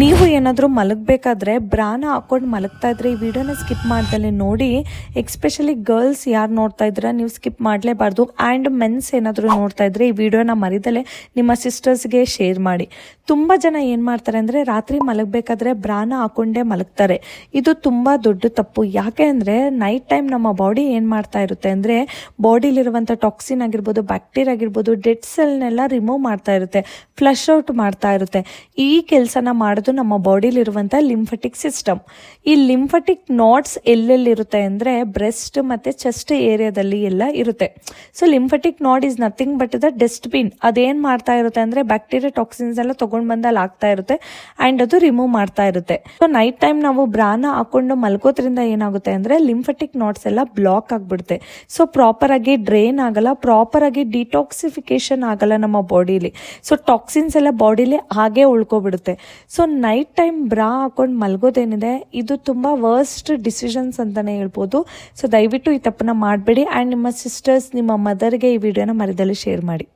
ನೀವು ಏನಾದರೂ ಮಲಗಬೇಕಾದ್ರೆ ಬ್ರಾನ ಹಾಕೊಂಡು ಮಲಗ್ತಾ ಇದ್ರೆ ಈ ವಿಡಿಯೋನ ಸ್ಕಿಪ್ ಮಾಡ್ದಲೆ ನೋಡಿ, ಎಕ್ಸ್ಪೆಷಲಿ ಗರ್ಲ್ಸ್ ಯಾರು ನೋಡ್ತಾ ಇದ್ರೆ ನೀವು ಸ್ಕಿಪ್ ಮಾಡಲೇಬಾರ್ದು. ಆ್ಯಂಡ್ ಮೆನ್ಸ್ ಏನಾದರೂ ನೋಡ್ತಾ ಇದ್ರೆ ಈ ವಿಡಿಯೋನ ಮರಿದಲೆ ನಿಮ್ಮ ಸಿಸ್ಟರ್ಸ್ಗೆ ಶೇರ್ ಮಾಡಿ. ತುಂಬ ಜನ ಏನು ಮಾಡ್ತಾರೆ ಅಂದರೆ ರಾತ್ರಿ ಮಲಗಬೇಕಾದ್ರೆ ಬ್ರಾನ ಹಾಕೊಂಡೇ ಮಲಗ್ತಾರೆ. ಇದು ತುಂಬ ದೊಡ್ಡ ತಪ್ಪು. ಯಾಕೆ ಅಂದರೆ ನೈಟ್ ಟೈಮ್ ನಮ್ಮ ಬಾಡಿ ಏನು ಮಾಡ್ತಾ ಇರುತ್ತೆ ಅಂದರೆ ಬಾಡಿಲಿರುವಂಥ ಟಾಕ್ಸಿನ್ ಆಗಿರ್ಬೋದು, ಬ್ಯಾಕ್ಟೀರಿಯಾ ಆಗಿರ್ಬೋದು, ಡೆಡ್ ಸೆಲ್ನೆಲ್ಲ ರಿಮೂವ್ ಮಾಡ್ತಾ ಇರುತ್ತೆ, ಫ್ಲಶ್ ಔಟ್ ಮಾಡ್ತಾ ಇರುತ್ತೆ. ಈ ಕೆಲಸನ ಮಾಡೋದು ನಮ್ಮ ಬಾಡಿಲಿರುವಂಥ ಲಿಂಫಟಿಕ್ ಸಿಸ್ಟಮ್. ಈ ಲಿಂಫಟಿಕ್ ನಾಟ್ಸ್ ಎಲ್ಲೆಲ್ಲಿರುತ್ತೆ ಅಂದರೆ ಬ್ರೆಸ್ಟ್ ಮತ್ತು ಚೆಸ್ಟ್ ಏರಿಯಾದಲ್ಲಿ ಎಲ್ಲ ಇರುತ್ತೆ. So lymphatic node is nothing but the dustbin ಅದೇನು ಮಾಡ್ತಾ ಇರುತ್ತೆ ಅಂದರೆ ಬ್ಯಾಕ್ಟೀರಿಯಾ ಟಾಕ್ಸಿನ್ಸ್ ಎಲ್ಲ ತೊಗೊಂಡು ಬಂದು ಅಲ್ಲಿ ಆಗ್ತಾ ಇರುತ್ತೆ ಆ್ಯಂಡ್ ಅದು ರಿಮೂವ್ ಮಾಡ್ತಾ ಇರುತ್ತೆ. ಸೊ ನೈಟ್ ಟೈಮ್ ನಾವು ಬ್ರಾನ ಹಾಕೊಂಡು ಮಲ್ಕೋದ್ರಿಂದ ಏನಾಗುತ್ತೆ ಅಂದರೆ ಲಿಂಫಟಿಕ್ ನಾಟ್ಸ್ ಎಲ್ಲ ಬ್ಲಾಕ್ ಆಗಿಬಿಡುತ್ತೆ. ಸೊ ಪ್ರಾಪರಾಗಿ ಡ್ರೈನ್ ಆಗಲ್ಲ ಪ್ರಾಪರಾಗಿ ಡಿಟಾಕ್ಸಿಫಿಕೇಶನ್ ಆಗಲ್ಲ ನಮ್ಮ ಬಾಡಿಲಿ. ಸೊ ಟಾಕ್ಸಿನ್ಸ್ ಎಲ್ಲ ಬಾಡಿಲಿ ಹಾಗೆ ಉಳ್ಕೊಬಿಡುತ್ತೆ. ಸೊ ನೈಟ್ ಟೈಮ್ ಬ್ರಾ ಹಾಕೊಂಡು ಮಲ್ಗೋದೇನಿದೆ, ಇದು ತುಂಬ ವರ್ಸ್ಟ್ ಡಿಸಿಷನ್ಸ್ ಅಂತಲೇ ಹೇಳ್ಬೋದು. ಸೊ ದಯವಿಟ್ಟು ಈ ತಪ್ಪನ್ನ ಮಾಡಬೇಡಿ. ಆ್ಯಂಡ್ ನಿಮ್ಮ ಸಿಸ್ಟರ್ಸ್ ನಿಮ್ಮ ಮದರ್ಗೆ ಈ ವಿಡಿಯೋನ ಮರದಲ್ಲಿ ಶೇರ್ ಮಾಡಿ.